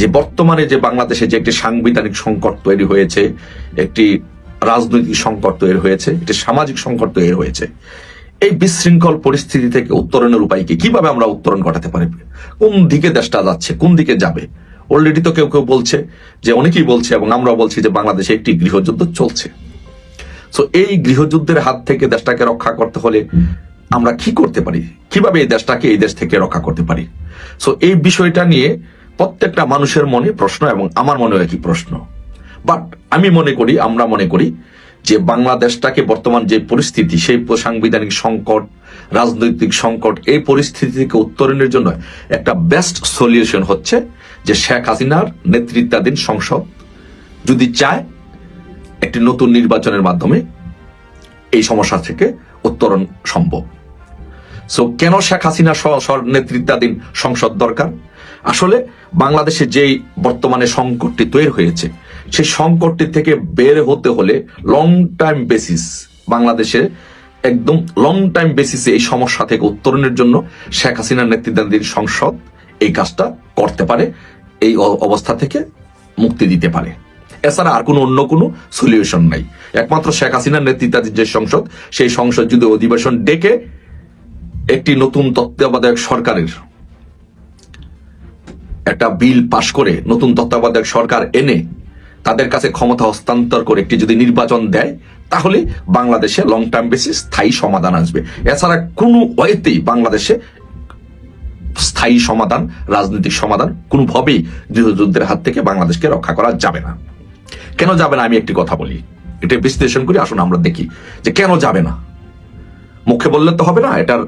যে বর্তমানে যে বাংলাদেশে যে একটি সাংবিধানিক সংকট তৈরি হয়েছে, একটি রাজনৈতিক সংকট তৈরি হয়েছে, একটি সামাজিক সংকট তৈরি হয়েছে, এই বিশৃঙ্খল পরিস্থিতি থেকে উত্তরণের উপায় কি? কীভাবে আমরা উত্তরণ ঘটাতে পারি? কোন দিকে দেশটা যাচ্ছে? কোন দিকে যাবে? অলরেডি তো কেউ কেউ বলছে, যে অনেকেই বলছে এবং আমরা বলছি যে বাংলাদেশে একটি গৃহযুদ্ধ চলছে। সো এই গৃহযুদ্ধের হাত থেকে দেশটাকে রক্ষা করতে হলে আমরা কি করতে পারি? কীভাবে এই দেশটাকে এই দেশ থেকে রক্ষা করতে পারি? সো এই বিষয়টা নিয়ে প্রত্যেকটা মানুষের মনে প্রশ্ন এবং আমার মনেও একই প্রশ্ন। বাট আমি মনে করি, আমরা মনে করি যে বাংলাদেশটাকে বর্তমান যে পরিস্থিতি, সেই সাংবিধানিক সংকট, রাজনৈতিক সংকট, এই পরিস্থিতি থেকে উত্তরণের জন্য একটা বেস্ট সলিউশন হচ্ছে যে শেখ হাসিনার নেতৃত্বাধীন সংসদ যদি চায় একটি নতুন নির্বাচনের মাধ্যমে এই সমস্যা থেকে উত্তরণ সম্ভব। সো কেন শেখ হাসিনা নেতৃত্বাধীন সংসদ দরকার? আসলে বাংলাদেশে যেই বর্তমানে সংকটটি তৈরি হয়েছে, সেই সংকটটি থেকে বের হতে হলে লং টাইম বেসিস বাংলাদেশে একদম লং টাইম বেসিসে এই সমস্যা থেকে উত্তরণের জন্য শেখ হাসিনার নেতৃত্বাধীন সংসদ এই কাজটা করতে পারে, এই অবস্থা থেকে মুক্তি দিতে পারে। এছাড়া আর কোনো অন্য কোনো সলিউশন নাই। একমাত্র শেখ হাসিনার নেতৃত্বাধীন যে সংসদ, সেই সংসদ যদি অধিবেশন ডেকে একটি নতুন তত্ত্বাবধায়ক সরকারের একটা বিল পাশ করে নতুন তত্ত্বাবধায়ক সরকার এনে তাদের কাছে ক্ষমতা হস্তান্তর করে একটি যদি নির্বাচন দেয়, তাহলে বাংলাদেশে লং টার্ম বেসিস স্থায়ী সমাধান আসবে। এছাড়া কোনো ওয়েতেই বাংলাদেশে স্থায়ী সমাধান, রাজনৈতিক সমাধান কোনোভাবেই গৃহযুদ্ধের হাত থেকে বাংলাদেশকে রক্ষা করা যাবে না। কেন যাবে না আমি একটি কথা বলি। এটা বিশ্লেষণ করি আসুন আমরা দেখি যে কেন যাবে না। মুখে বললে তো হবে না, এটার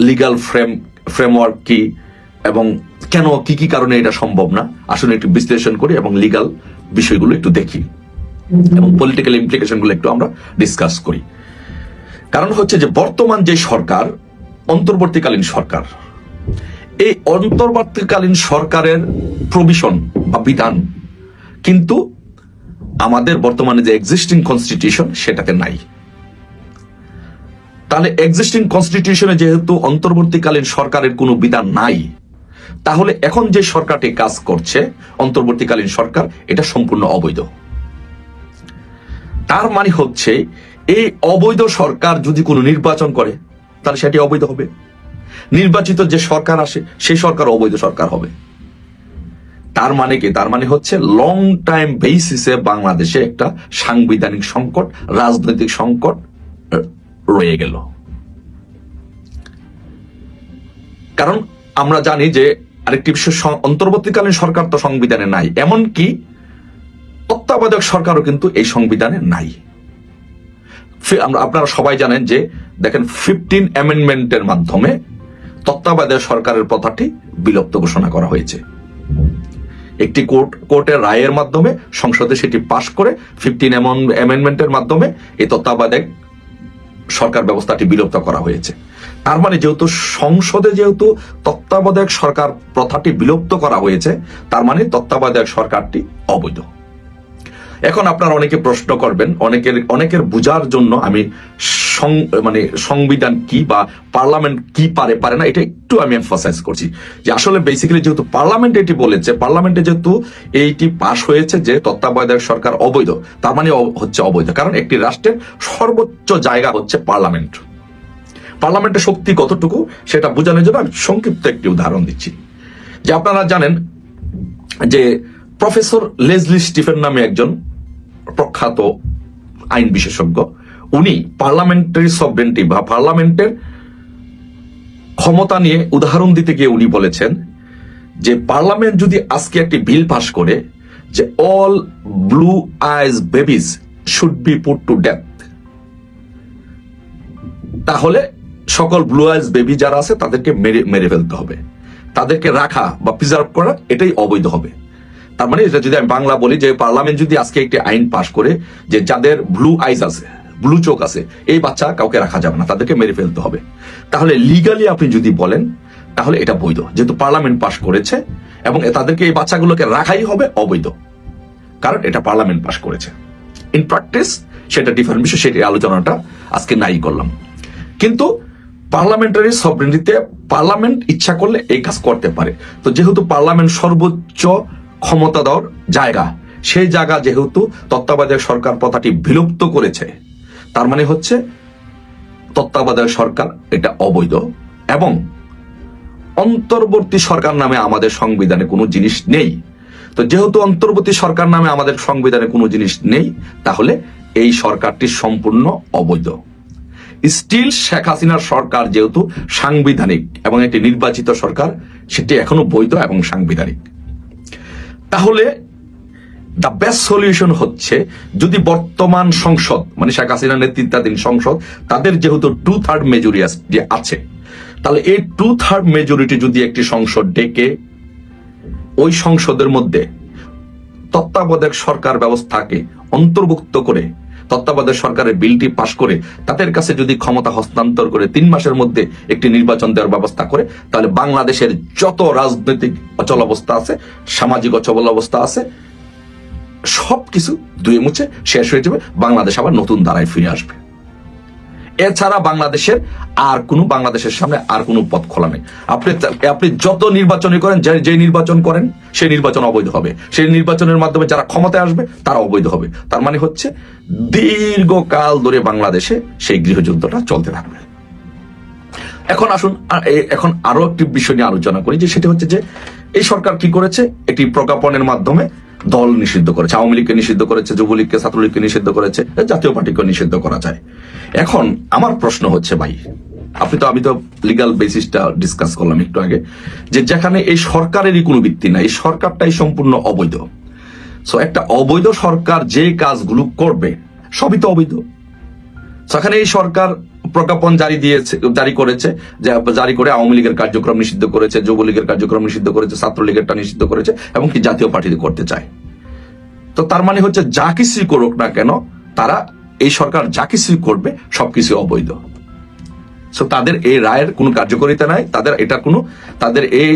লিগাল ফ্রেম ফ্রেমওয়ার্ক কি? এবং কেন, কি কি কারণে এটা সম্ভব না? আসলে একটু বিশ্লেষণ করি এবং লিগাল বিষয়গুলো একটু দেখি এবং পলিটিক্যাল ইমপ্লিকেশনগুলো একটু আমরা ডিসকাস করি। কারণ হচ্ছে যে বর্তমান যে সরকার, অন্তর্বর্তীকালীন সরকার, এই অন্তর্বর্তীকালীন সরকারের প্রভিশন বা বিধান কিন্তু আমাদের বর্তমানে যে এক্সিস্টিং কনস্টিটিউশন সেটাতে নাই। তাহলে এক্সিস্টিং কনস্টিটিউশনে যেহেতু অন্তর্বর্তীকালীন সরকারের কোনো বিধান নাই তাহলে এখন যে সরকারটি কাজ করছে, অন্তর্বর্তীকালীন সরকার, এটা সম্পূর্ণ অবৈধ। তার মানে হচ্ছে, এই অবৈধ সরকার যদি কোনো নির্বাচন করে, তাহলে সেটি অবৈধ হবে। নির্বাচিত যে সরকার আসে, সেই সরকার অবৈধ সরকার হবে। তার মানে কি? তার মানে হচ্ছে লং টাইম বেসিসে বাংলাদেশে একটা সাংবিধানিক সংকট, রাজনৈতিক সংকট রয়ে গেল। কারণ আমরা জানি যে আরেকটি বিষয় অন্তর্বর্তীকালীন সরকার তো সংবিধানে নাই। এমনকি তত্ত্বাবধায়ক সরকারও কিন্তু এই সংবিধানে নাই। আপনারা সবাই জানেন যে, দেখেন ফিফটিন অ্যামেন্ডমেন্টের মাধ্যমে তত্ত্বাবধায়ক সরকারের প্রথাটি বিলুপ্ত ঘোষণা করা হয়েছে। একটি কোর্ট, কোর্টের রায়ের মাধ্যমে সংসদে সেটি পাশ করে ফিফটিন অ্যামেন্ডমেন্টের মাধ্যমে এই তত্ত্বাবধায়ক সরকার ব্যবস্থাটি বিলুপ্ত করা হয়েছে। তার মানে যেহেতু সংসদে যেহেতু তত্ত্বাবধায়ক সরকার প্রথাটি বিলুপ্ত করা হয়েছে, তার মানে তত্ত্বাবধায়ক সরকারটি অবৈধ। এখন আপনারা অনেকে প্রশ্ন করবেন, অনেকের অনেকের বোঝার জন্য আমি মানে সংবিধান কি বা পার্লামেন্ট কি পারে পারে না, এটা একটু আমি এমফাসাইজ করছি যে আসলে বেসিক্যালি যেহেতু পার্লামেন্ট এটি বলেছে, পার্লামেন্টে যেহেতু এইটি পাশ হয়েছে যে তত্ত্বাবধায়ক সরকার অবৈধ, তার মানে হচ্ছে অবৈধ। কারণ একটি রাষ্ট্রের সর্বোচ্চ জায়গা হচ্ছে পার্লামেন্ট। পার্লামেন্টের শক্তি কতটুকু সেটা বোঝানোর জন্য আমি সংক্ষিপ্ত একটি উদাহরণ দিচ্ছি। যে আপনারা জানেন যে প্রফেসর লেজলি স্টিফেন নামে একজন প্রখ্যাত আইন বিশেষজ্ঞ, উনি পার্লামেন্টারি সবরেন্টি বা পার্লামেন্টের ক্ষমতা নিয়ে উদাহরণ দিতে গিয়ে উনি বলেছেন যে পার্লামেন্ট যদি আজকে একটি বিল পাশ করে যে all blue eyes babies should be put to death, তাহলে সকল ব্লু আইজ বেবি যারা আছে, তাদেরকে মেরে মেরে ফেলতে হবে। তাদেরকে রাখা বা প্রিজার্ভ করা, এটাই অবৈধ হবে। তার মানে এটা যদি আমি বাংলা বলি, যে পার্লামেন্ট যদি আজকে একটি আইন পাশ করে, যে যাদের ব্লু আইজ আছে ব্লু চোখ আছে, এই বাচ্চা কাউকে রাখা যাবে না, তাদেরকে মেরে ফেলতে হবে। তাহলে লিগালি আপনি যদি বলেন, তাহলে এটা বৈধ। যেহেতু পার্লামেন্ট পাশ করেছে, এবং তাদেরকে এই বাচ্চাগুলোকে রাখাই হবে, অবৈধ। কারণ এটা পার্লামেন্ট পাশ করেছে। ইন প্র্যাকটিস সেটা ডিফারেন্ট বিষয়, সেটি আলোচনাটা আজকে নাই করলাম। কিন্তু পার্লামেন্টারি সবরিনিতে পার্লামেন্ট ইচ্ছা করলে এই কাজ করতে পারে। তো যেহেতু পার্লামেন্ট সর্বোচ্চ ক্ষমতা দেওয়ার জায়গা, সেই জায়গা যেহেতু তত্ত্বাবধায়ক সরকার প্রথাটি বিলুপ্ত করেছে, তার মানে হচ্ছে তত্ত্বাবধায়ক সরকার এটা অবৈধ এবং অন্তর্বর্তী সরকার নামে আমাদের সংবিধানে কোনো জিনিস নেই। তো যেহেতু অন্তর্বর্তী সরকার নামে আমাদের সংবিধানে কোনো জিনিস নেই, তাহলে এই সরকারটি সম্পূর্ণ অবৈধ। স্টিল শেখ হাসিনার সরকার যেহেতু সাংবিধানিক এবং একটি নির্বাচিত সরকার, সেটি এখনও বৈধ এবং সাংবিধানিক। তাহলে দ্য বেস্ট সলিউশন হচ্ছে যদি বর্তমান সংসদ মানে শেখ হাসিনা নেতৃত্বাধীন সংসদ, তাদের যেহেতু টু থার্ড মেজরিটি আছে, তাহলে এই টু থার্ড মেজরিটি যদি একটি সংসদ ডেকে, ওই সংসদের মধ্যে তত্ত্বাবধায়ক সরকার ব্যবস্থাকে অন্তর্ভুক্ত করে তত্ত্বাবধায়ক সরকারের বিলটি পাশ করে তাদের কাছে যদি ক্ষমতা হস্তান্তর করে তিন মাসের মধ্যে একটি নির্বাচন দেওয়ার ব্যবস্থা করে, তাহলে বাংলাদেশের যত রাজনৈতিক অচল অবস্থা আছে, সামাজিক অচল অবস্থা আছে, সবকিছু ধুয়ে মুছে শেষ হয়ে যাবে। বাংলাদেশ আবার নতুন ধারায় ফিরে আসবে। এছাড়া বাংলাদেশের আর কোনো বাংলাদেশের সামনে আর কোনো পথ খোলা নেই। আপনি আপনি যত নির্বাচনই করেন, যে নির্বাচন করেন, সেই নির্বাচন অবৈধ হবে। সেই নির্বাচনের মাধ্যমে যারা ক্ষমতায় আসবে, তারা অবৈধ হবে। তার মানে হচ্ছে, দীর্ঘকাল ধরে বাংলাদেশে সেই গৃহযুদ্ধটা চলতে থাকবে। এখন আসুন এখন আরও একটি বিষয় নিয়ে আলোচনা করি, যে সেটা হচ্ছে যে, এই সরকার কি করেছে? একটি প্রজ্ঞাপনের মাধ্যমে দল নিষিদ্ধ করেছে, আওয়ামী লীগকে নিষিদ্ধ করেছে, যুবলীগকে, ছাত্রলীগকে নিষিদ্ধ করেছে জাতীয় পার্টিকে নিষিদ্ধ করা যায়। এখন আমার প্রশ্ন হচ্ছে ভাই, আপনি তো, আমি তো লিগাল বেসিসটা ডিসকাস করলাম একটু আগে, যে যেখানে এই সরকারেরই কোনো ভিত্তি নাই, এই সরকারটাই সম্পূর্ণ অবৈধ। সো একটা অবৈধ সরকার যে কাজগুলো করবে, সবই তো অবৈধ। সেখানে এই সরকার প্রজ্ঞাপন জারি দিয়েছে, জারি করেছে, যে জারি করে আওয়ামী লীগের কার্যক্রম নিষিদ্ধ করেছে যুবলীগের কার্যক্রম নিষিদ্ধ করেছে, ছাত্রলীগেরটা নিষিদ্ধ করেছে, এবং কি জাতীয় পার্টি করতে চায়। তো তার মানে হচ্ছে, যা কিছুই করুক না কেন, তারা এই সরকার যা কিছুই করবে, সবকিছু অবৈধ। সো তাদের এই রায়ের কোনো কার্যকারিতা নাই, তাদের এটা কোনো, তাদের এই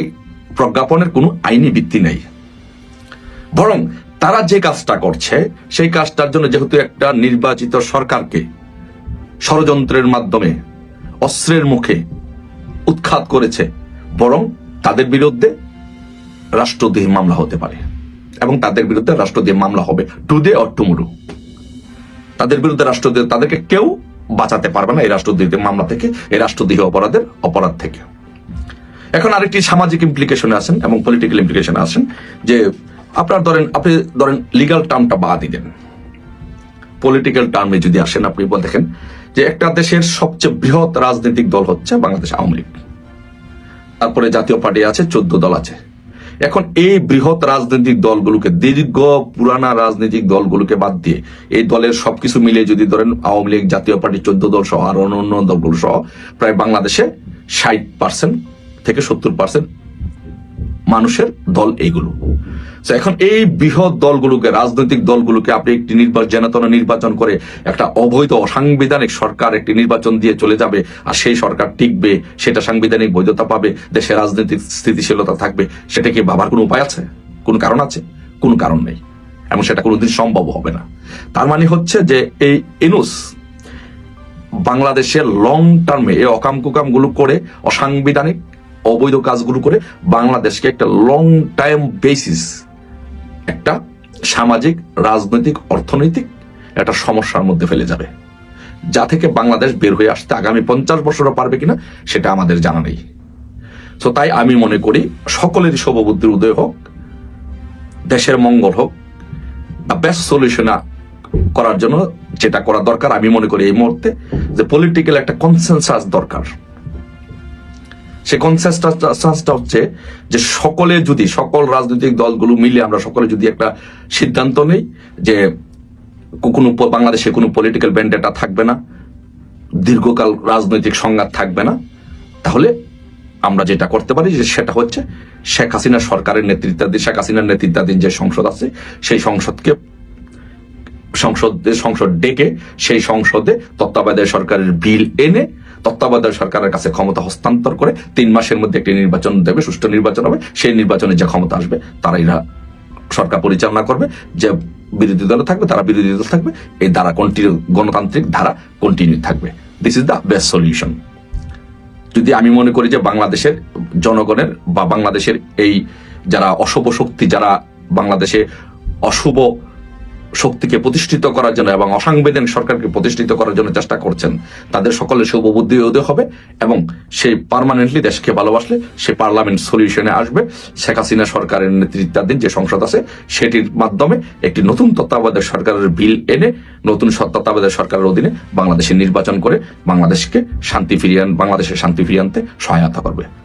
প্রজ্ঞাপনের কোনো আইনি ভিত্তি নেই। বরং তারা যে কাজটা করছে, সেই কাজটার জন্য যেহেতু একটা নির্বাচিত সরকারকে ষড়যন্ত্রের মাধ্যমে, অস্ত্রের মুখে উৎখাত করেছে, বরং তাদের বিরুদ্ধে রাষ্ট্রদ্রোহী মামলা হতে পারে এবং তাদের বিরুদ্ধে রাষ্ট্রদ্রোহী মামলা হবে টুডে অর টুমুরু। তাদের বিরুদ্ধে রাষ্ট্রদ্রোহী, তাদেরকে কেউ বাঁচাতে পারবে না এই রাষ্ট্রদ্রোহী মামলা থেকে, এই রাষ্ট্রদ্রোহী অপরাধের অপরাধ থেকে। এখন আরেকটি সামাজিক ইমপ্লিকেশনে আসেন এবং পলিটিক্যাল ইমপ্লিকেশনে আসেন যে, আপনার ধরেন, আপনি ধরেন লিগাল টার্মটা বাদ দেন। পলিটিক্যাল টার্মে যদি আসেন আপনি দেখেন, যে একটা দেশের সবচেয়ে বৃহৎ রাজনৈতিক দল হচ্ছে বাংলাদেশ আওয়ামী লীগ। তারপরে জাতীয় পার্টি আছে, চোদ্দ দল আছে। এখন এই বৃহৎ রাজনৈতিক দলগুলোকে, দীর্ঘ পুরানা রাজনৈতিক দলগুলোকে বাদ দিয়ে, এই দলের সবকিছু মিলিয়ে যদি ধরেন আওয়ামী লীগ, জাতীয় পার্টি, চোদ্দ দল সহ, আর অন্য অন্য দলগুলো সহ, প্রায় বাংলাদেশে ষাট পার্সেন্ট থেকে সত্তর পার্সেন্ট মানুষের দল এইগুলো এখন এই বৃহৎ দলগুলোকে, রাজনৈতিক দলগুলোকে আপনি একটি নির্বাচন নির্বাচন করে একটা অবৈধ, অসাংবিধানিক সরকার একটি নির্বাচন দিয়ে চলে যাবে, আর সেই সরকার টিকবে, সেটা সাংবিধানিক বৈধতা পাবে দেশের রাজনৈতিক স্থিতিশীলতা থাকবে, সেটা কি ভাবার কোনো উপায় আছে? কোন কারণ আছে? কোন কারণ নেই। এবং সেটা কোনোদিন সম্ভব হবে না। তার মানে হচ্ছে যে এই ইনুস বাংলাদেশের লং টার্মে এই অকাম কুকামগুলো করে অসাংবিধানিক অবৈধ কাজগুলো করে বাংলাদেশকে একটা লং টাইম বেসিস একটা সামাজিক, রাজনৈতিক, অর্থনৈতিক একটা সমস্যার মধ্যে ফেলে যাবে। যা থেকে বাংলাদেশ বের হয়ে আসতে আগামী পঞ্চাশ বছরও পারবে কিনা সেটা আমাদের জানা নেই। তো তাই আমি মনে করি সকলেরই শুভবুদ্ধির উদয় হোক, দেশের মঙ্গল হোক দ্য বেস্ট সলিউশন করার জন্য যেটা করা দরকার। আমি মনে করি এই মুহূর্তে যে পলিটিক্যাল একটা কনসেনসাস দরকার। সে কনসেনসাসটা হচ্ছে যে সকলে যদি, সকল রাজনৈতিক দলগুলো মিলে আমরা সকলে যদি একটা সিদ্ধান্ত নেই যে কোনো বাংলাদেশে কোনো পলিটিক্যাল ব্যান্ডেটা থাকবে না, দীর্ঘকাল রাজনৈতিক সংঘাত থাকবে না, তাহলে আমরা যেটা করতে পারি যে সেটা হচ্ছে শেখ হাসিনা সরকারের নেতৃত্বাধীন, শেখ হাসিনার নেতৃত্বাধীন যে সংসদ আছে, সেই সংসদকে, সংসদে, সংসদ ডেকে সেই সংসদে তত্ত্বাবধায়ক সরকারের বিল এনে তত্ত্বাবধায়ক সরকারের কাছে ক্ষমতা হস্তান্তর করে তিন মাসের মধ্যে একটি নির্বাচন দেবে, সুষ্ঠু নির্বাচন হবে, সেই নির্বাচনে যে ক্ষমতা আসবে, তারাই সরকার পরিচালনা করবে, যে বিরোধী দল থাকবে, তারা বিরোধী দল থাকবে, এই ধারা কন্টিনিউ গণতান্ত্রিক ধারা কন্টিনিউ থাকবে। This is the best solution যদি আমি মনে করি যে বাংলাদেশের জনগণের বা বাংলাদেশের এই যারা অশুভ শক্তি, যারা বাংলাদেশে অশুভ শক্তিকে প্রতিষ্ঠিত করার জন্য এবং অসাংবিধানিক সরকারকে প্রতিষ্ঠিত করার জন্য চেষ্টা করছেন, তাদের সকলের শুভ বুদ্ধি উদয় হবে এবং সেই পার্মানেন্টলি দেশকে ভালোবাসলে সে পার্লামেন্ট সলিউশনে আসবে। শেখ হাসিনা সরকারের নেতৃত্বাধীন যে সংসদ আছে, সেটির মাধ্যমে একটি নতুন তত্ত্বাবধায়ক সরকারের বিল এনে নতুন তত্ত্বাবধায়ক সরকারের অধীনে বাংলাদেশে নির্বাচন করে বাংলাদেশকে শান্তি ফিরিয়ে বাংলাদেশের শান্তি ফিরিয়ে আনতে সহায়তা করবে।